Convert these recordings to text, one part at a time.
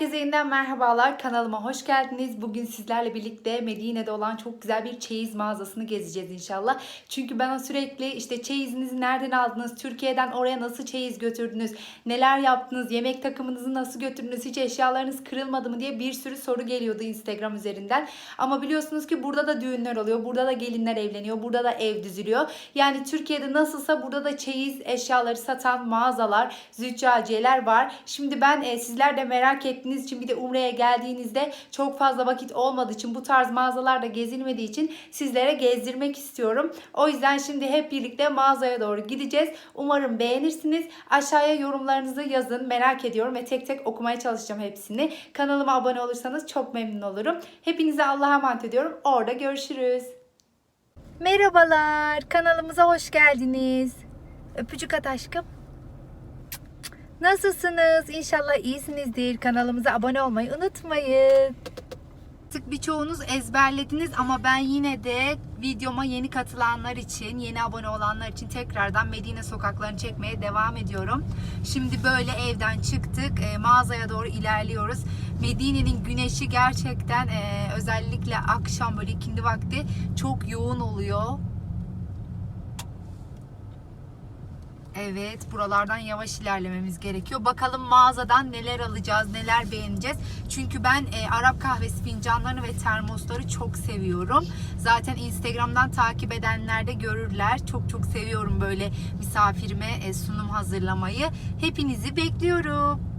Herkese yeniden merhabalar. Kanalıma hoş geldiniz. Bugün sizlerle birlikte Medine'de olan çok güzel bir çeyiz mağazasını gezeceğiz inşallah. Çünkü bana sürekli işte çeyizinizi nereden aldınız, Türkiye'den oraya nasıl çeyiz götürdünüz, neler yaptınız, yemek takımınızı nasıl götürdünüz, hiç eşyalarınız kırılmadı mı diye bir sürü soru geliyordu Instagram üzerinden. Ama biliyorsunuz ki burada da düğünler oluyor, burada da gelinler evleniyor, burada da ev düzülüyor. Yani Türkiye'de nasılsa burada da çeyiz eşyaları satan mağazalar, züccaciyeler var. Şimdi ben e, sizler de merak ettiğiniz için bir de Umre'ye geldiğinizde çok fazla vakit olmadığı için bu tarz mağazalarda gezilmediği için sizlere gezdirmek istiyorum. O yüzden şimdi hep birlikte mağazaya doğru gideceğiz. Umarım beğenirsiniz. Aşağıya yorumlarınızı yazın. Merak ediyorum ve tek tek okumaya çalışacağım hepsini. Kanalıma abone olursanız çok memnun olurum. Hepinize Allah'a emanet ediyorum. Orada görüşürüz. Merhabalar. Kanalımıza hoş geldiniz. Öpücük at aşkım. Nasılsınız? İnşallah iyisinizdir. Kanalımıza abone olmayı unutmayın. Artık birçoğunuz ezberlediniz ama ben yine de videoma yeni katılanlar için, yeni abone olanlar için tekrardan Medine sokaklarını çekmeye devam ediyorum. Şimdi böyle evden çıktık, e, mağazaya doğru ilerliyoruz. Medine'nin güneşi gerçekten e, özellikle akşam böyle ikindi vakti çok yoğun oluyor. Evet, buralardan yavaş ilerlememiz gerekiyor. Bakalım mağazadan neler alacağız, neler beğeneceğiz. Çünkü ben e, Arap kahvesi fincanlarını ve termosları çok seviyorum. Zaten Instagram'dan takip edenler de görürler. Çok çok seviyorum böyle misafirime e, sunum hazırlamayı. Hepinizi bekliyorum.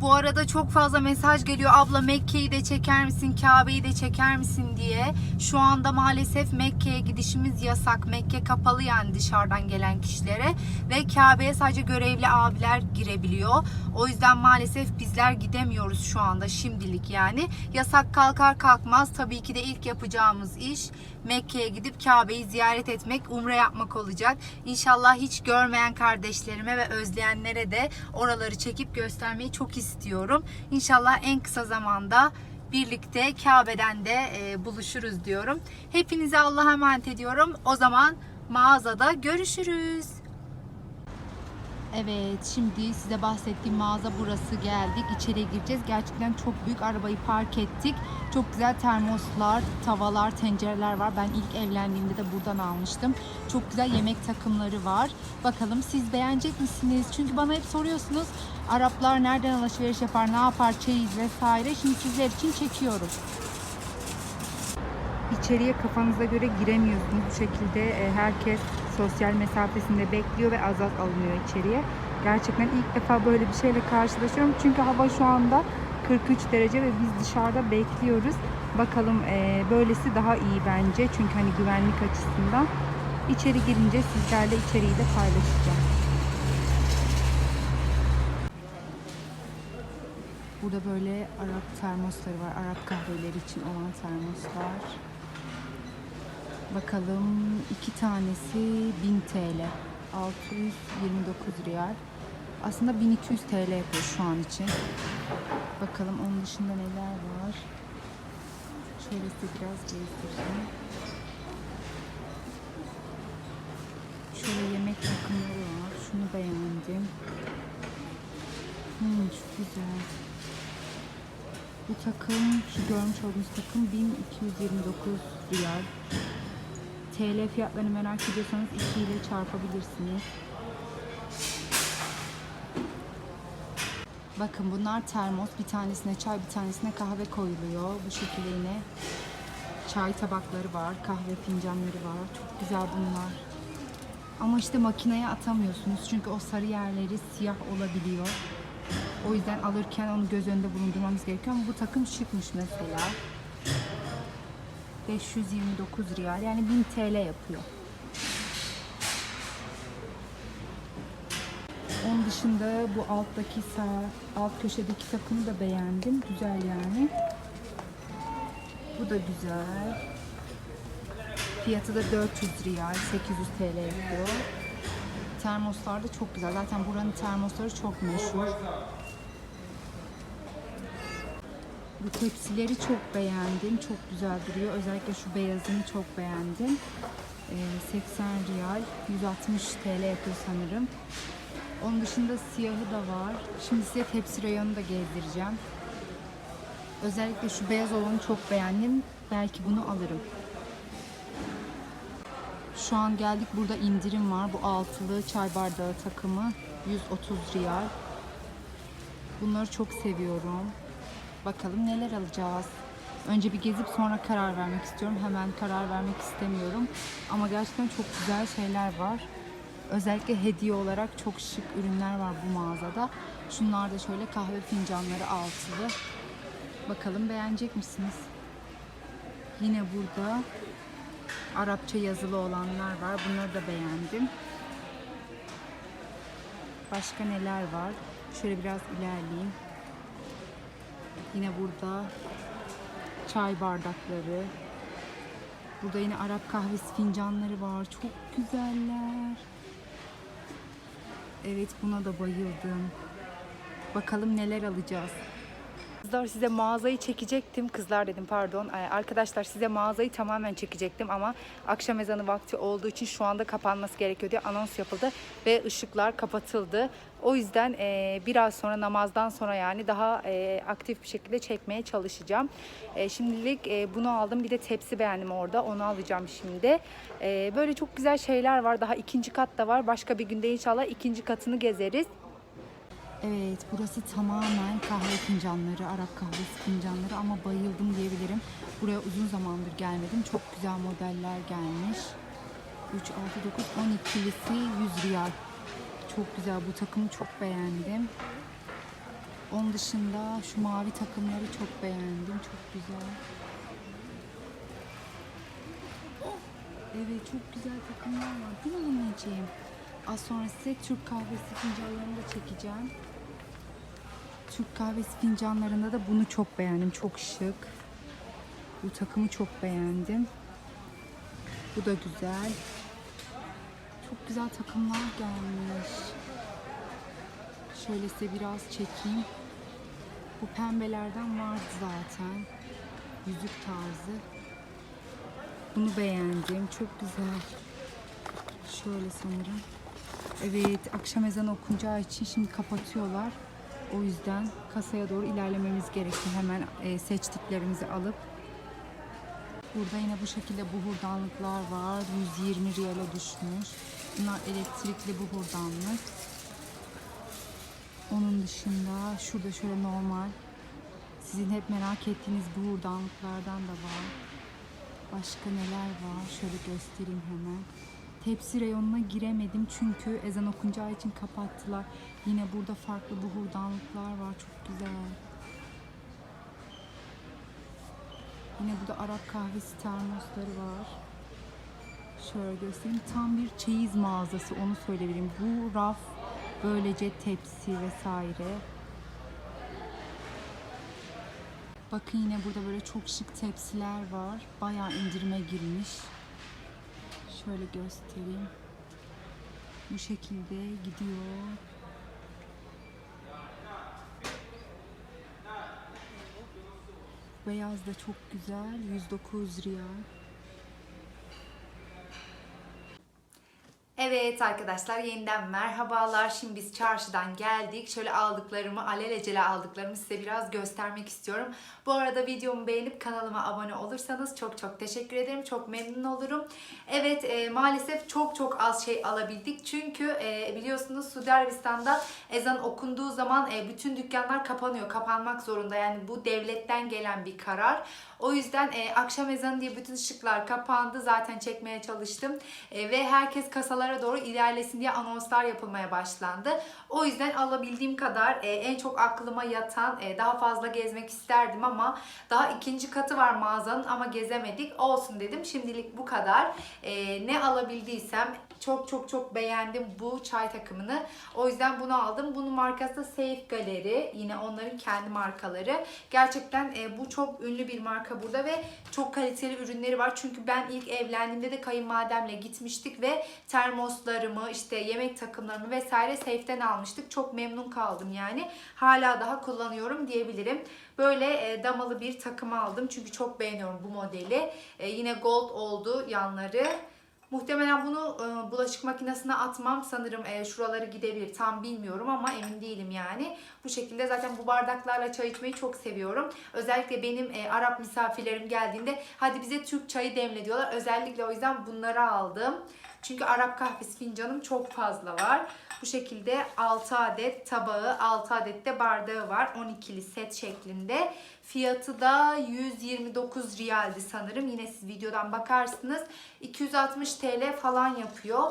Bu arada çok fazla mesaj geliyor. Abla Mekke'yi de çeker misin? Kabe'yi de çeker misin diye. Şu anda maalesef Mekke'ye gidişimiz yasak. Mekke kapalı yani dışarıdan gelen kişilere. Ve Kabe'ye sadece görevli abiler girebiliyor. O yüzden maalesef bizler gidemiyoruz şu anda şimdilik yani. Yasak kalkar kalkmaz tabii ki de ilk yapacağımız iş Mekke'ye gidip Kabe'yi ziyaret etmek, umre yapmak olacak. İnşallah hiç görmeyen kardeşlerime ve özleyenlere de oraları çekip göstermeyi çok istiyorum. İnşallah en kısa zamanda birlikte Kabe'den de e, buluşuruz diyorum. Hepinize Allah'a emanet ediyorum. O zaman mağazada görüşürüz. Evet şimdi size bahsettiğim mağaza burası geldik. İçeriye gireceğiz. Gerçekten çok büyük arabayı park ettik. Çok güzel termoslar, tavalar, tencereler var. Ben ilk evlendiğimde de buradan almıştım. Çok güzel yemek takımları var. Bakalım siz beğenecek misiniz? Çünkü bana hep soruyorsunuz. Araplar nereden alışveriş yapar, ne yapar, çeyiz vesaire. Şimdi sizler için çekiyorum. İçeriye kafanıza göre giremiyorsunuz. Bu şekilde e, herkes sosyal mesafesinde bekliyor ve az az alınıyor içeriye. Gerçekten ilk defa böyle bir şeyle karşılaşıyorum. Çünkü hava şu anda 43 derece ve biz dışarıda bekliyoruz. Bakalım e, böylesi daha iyi bence. Çünkü hani güvenlik açısından. İçeri girince sizlerle içeriği de paylaşacağım. Burada böyle Arap termosları var. Arap kahveleri için olan termoslar. Bakalım iki tanesi 1000 TL. 629 riyal. Aslında 1200 TL yapıyor şu an için. Bakalım onun dışında neler var. Şöyle size biraz gezdireyim. Şöyle yemek takımları var. Şunu beğendim. Hmm, çok güzel. Bu takım, şu görmüş olduğunuz takım 1229 riyal. TL fiyatlarını merak ediyorsanız 2 ile çarpabilirsiniz. Bakın bunlar termos. Bir tanesine çay, bir tanesine kahve koyuluyor. Bu şekilde yine çay tabakları var, kahve fincanları var. Çok güzel bunlar. Ama işte makineye atamıyorsunuz. Çünkü o sarı yerleri siyah olabiliyor. O yüzden alırken onu göz önünde bulundurmamız gerekiyor. Ama bu takım şıkmış mesela. 529 riyal yani 1000 TL yapıyor. Onun dışında bu alttaki sağ alt köşedeki takımı da beğendim. Güzel yani. Bu da güzel. Fiyatı da 400 riyal, 800 TL yapıyor. Termoslar da çok güzel. Zaten buranın termosları çok meşhur. Bu tepsileri çok beğendim. Çok güzel duruyor. Özellikle şu beyazını çok beğendim. Ee, 80 riyal, 160 TL yapıyor sanırım. Onun dışında siyahı da var. Şimdi size tepsi reyonu da gezdireceğim. Özellikle şu beyaz olanı çok beğendim. Belki bunu alırım. Şu an geldik burada indirim var. Bu altılı çay bardağı takımı 130 riyal. Bunları çok seviyorum. Bakalım neler alacağız. Önce bir gezip sonra karar vermek istiyorum. Hemen karar vermek istemiyorum. Ama gerçekten çok güzel şeyler var. Özellikle hediye olarak çok şık ürünler var bu mağazada. Şunlar da şöyle kahve fincanları altılı. Bakalım beğenecek misiniz? Yine burada Arapça yazılı olanlar var. Bunları da beğendim. Başka neler var? Şöyle biraz ilerleyeyim. Yine burada çay bardakları. Burada yine Arap kahvesi fincanları var. Çok güzeller. Evet buna da bayıldım. Bakalım neler alacağız. Kızlar size mağazayı çekecektim. Kızlar dedim pardon. Ee, Arkadaşlar size mağazayı tamamen çekecektim ama akşam ezanı vakti olduğu için şu anda kapanması gerekiyor diye anons yapıldı ve ışıklar kapatıldı. O yüzden e, biraz sonra namazdan sonra yani daha e, aktif bir şekilde çekmeye çalışacağım. E, şimdilik e, bunu aldım. Bir de tepsi beğendim orada. Onu alacağım şimdi. E, böyle çok güzel şeyler var. Daha ikinci kat da var. Başka bir günde inşallah ikinci katını gezeriz. Evet, burası tamamen kahve fincanları, Arap kahvesi fincanları ama bayıldım diyebilirim. Buraya uzun zamandır gelmedim. Çok güzel modeller gelmiş. 3, 6, 9, 12'lisi 100 riyal. Çok güzel. Bu takımı çok beğendim. Onun dışında şu mavi takımları çok beğendim. Çok güzel. Evet çok güzel takımlar var. Mi anneciğim? Az sonra size Türk kahvesi fincanlarını da çekeceğim. Türk kahvesi fincanlarında da bunu çok beğendim. Çok şık. Bu takımı çok beğendim. Bu da güzel. Çok güzel takımlar gelmiş. Şöyle size biraz çekeyim. Bu pembelerden vardı zaten. Yüzük tarzı. Bunu beğendim. Çok güzel. Şöyle sanırım. Evet, akşam ezanı okunacağı için şimdi kapatıyorlar. O yüzden kasaya doğru ilerlememiz gerekiyor. Hemen e, seçtiklerimizi alıp. Burada yine bu şekilde buhurdanlıklar var. 120 riyale düşmüş. Bunlar elektrikli buhurdanlık. Onun dışında şurada şöyle normal. Sizin hep merak ettiğiniz buhurdanlıklardan da var. Başka neler var? Şöyle göstereyim hemen. Tepsi reyonuna giremedim çünkü ezan okunacağı için kapattılar. Yine burada farklı buhurdanlıklar var. Çok güzel. Yine burada Arap kahvesi termosları var. Şöyle göstereyim. Tam bir çeyiz mağazası onu söyleyebilirim. Bu raf böylece tepsi vesaire. Bakın yine burada böyle çok şık tepsiler var. Bayağı indirime girmiş. Şöyle göstereyim. Bu şekilde gidiyor. Beyaz da çok güzel. 109 riyal. Evet arkadaşlar yeniden merhabalar. Şimdi biz çarşıdan geldik. Şöyle aldıklarımı, alelacele aldıklarımı size biraz göstermek istiyorum. Bu arada videomu beğenip kanalıma abone olursanız çok çok teşekkür ederim. Çok memnun olurum. Evet e, maalesef çok çok az şey alabildik. Çünkü e, biliyorsunuz Suudi Arabistan'da ezan okunduğu zaman e, bütün dükkanlar kapanıyor. Kapanmak zorunda. Yani bu devletten gelen bir karar. O yüzden e, akşam ezanı diye bütün ışıklar kapandı. Zaten çekmeye çalıştım. E, ve herkes kasalara doğru ilerlesin diye anonslar yapılmaya başlandı. O yüzden alabildiğim kadar e, en çok aklıma yatan e, daha fazla gezmek isterdim ama daha ikinci katı var mağazanın ama gezemedik. Olsun dedim. Şimdilik bu kadar. E, ne alabildiysem çok çok çok beğendim bu çay takımını. O yüzden bunu aldım. Bunun markası da Safe Gallery. Yine onların kendi markaları. Gerçekten e, bu çok ünlü bir marka burada ve çok kaliteli ürünleri var. Çünkü ben ilk evlendiğimde de kayınvalidemle gitmiştik ve termoslarımı, işte yemek takımlarımı vesaire Safe'den almıştık. Çok memnun kaldım yani. Hala daha kullanıyorum diyebilirim. Böyle e, damalı bir takım aldım. Çünkü çok beğeniyorum bu modeli. E, yine gold oldu yanları. Muhtemelen bunu e, bulaşık makinesine atmam. Sanırım e, şuraları gidebilir. Tam bilmiyorum ama emin değilim yani. Bu şekilde zaten bu bardaklarla çay içmeyi çok seviyorum. Özellikle benim e, Arap misafirlerim geldiğinde hadi bize Türk çayı demle diyorlar. Özellikle o yüzden bunları aldım. Çünkü Arap kahvesi fincanım çok fazla var. Bu şekilde 6 adet tabağı, 6 adet de bardağı var. 12'li set şeklinde. Fiyatı da 129 riyaldi sanırım. Yine siz videodan bakarsınız. 260 TL falan yapıyor.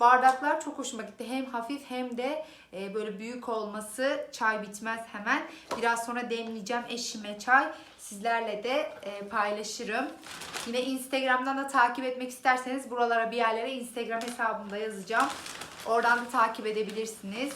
Bardaklar çok hoşuma gitti. Hem hafif hem de e, böyle büyük olması çay bitmez hemen. Biraz sonra demleyeceğim eşime çay. Sizlerle de e, paylaşırım. Yine Instagram'dan da takip etmek isterseniz buralara bir yerlere Instagram hesabımda yazacağım. Oradan da takip edebilirsiniz.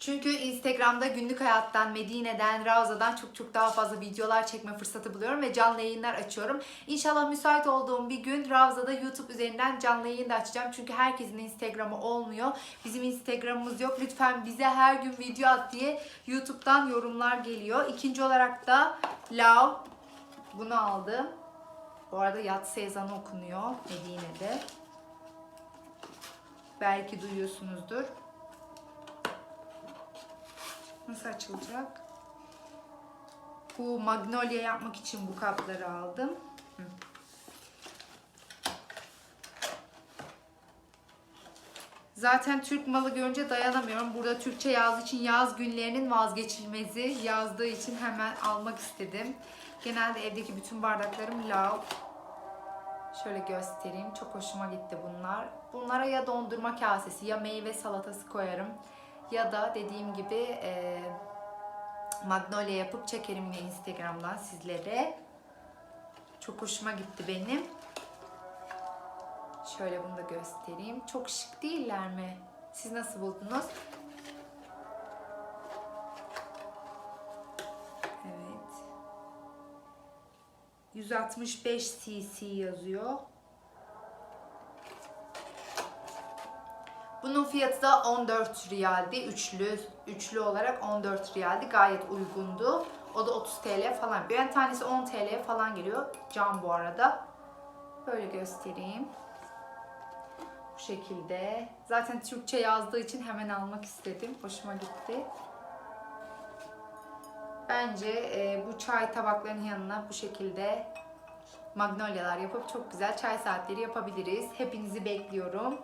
Çünkü Instagram'da günlük hayattan, Medine'den, Ravza'dan çok çok daha fazla videolar çekme fırsatı buluyorum ve canlı yayınlar açıyorum. İnşallah müsait olduğum bir gün Ravza'da YouTube üzerinden canlı yayın da açacağım. Çünkü herkesin Instagram'ı olmuyor. Bizim Instagram'ımız yok. Lütfen bize her gün video at diye YouTube'dan yorumlar geliyor. İkinci olarak da Lav bunu aldım. Bu arada yatsı ezanı okunuyor Medine'de. Belki duyuyorsunuzdur. Nasıl açılacak? Bu magnolia yapmak için bu kapları aldım. Zaten Türk malı görünce dayanamıyorum. Burada Türkçe yazdığı için yaz günlerinin vazgeçilmezi yazdığı için hemen almak istedim. Genelde evdeki bütün bardaklarım lav. Şöyle göstereyim. Çok hoşuma gitti bunlar. Bunlara ya dondurma kasesi ya meyve salatası koyarım. Ya da dediğim gibi e, magnolia yapıp çekerim yine Instagram'dan sizlere. Çok hoşuma gitti benim. Şöyle bunu da göstereyim. Çok şık değiller mi? Siz nasıl buldunuz? Evet. 165 cc yazıyor. Bunun fiyatı da 14 riyaldi. Üçlü, üçlü olarak 14 riyaldi. Gayet uygundu. O da 30 TL falan. Bir tanesi 10 TL falan geliyor. Cam bu arada. Böyle göstereyim. Bu şekilde. Zaten Türkçe yazdığı için hemen almak istedim. Hoşuma gitti. Bence e, bu çay tabaklarının yanına bu şekilde magnolyalar yapıp çok güzel çay saatleri yapabiliriz. Hepinizi bekliyorum.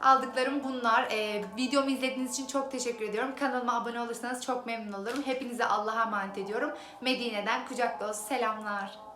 Aldıklarım bunlar. Ee, videomu izlediğiniz için çok teşekkür ediyorum. Kanalıma abone olursanız çok memnun olurum. Hepinize Allah'a emanet ediyorum. Medine'den kucak dolusu selamlar.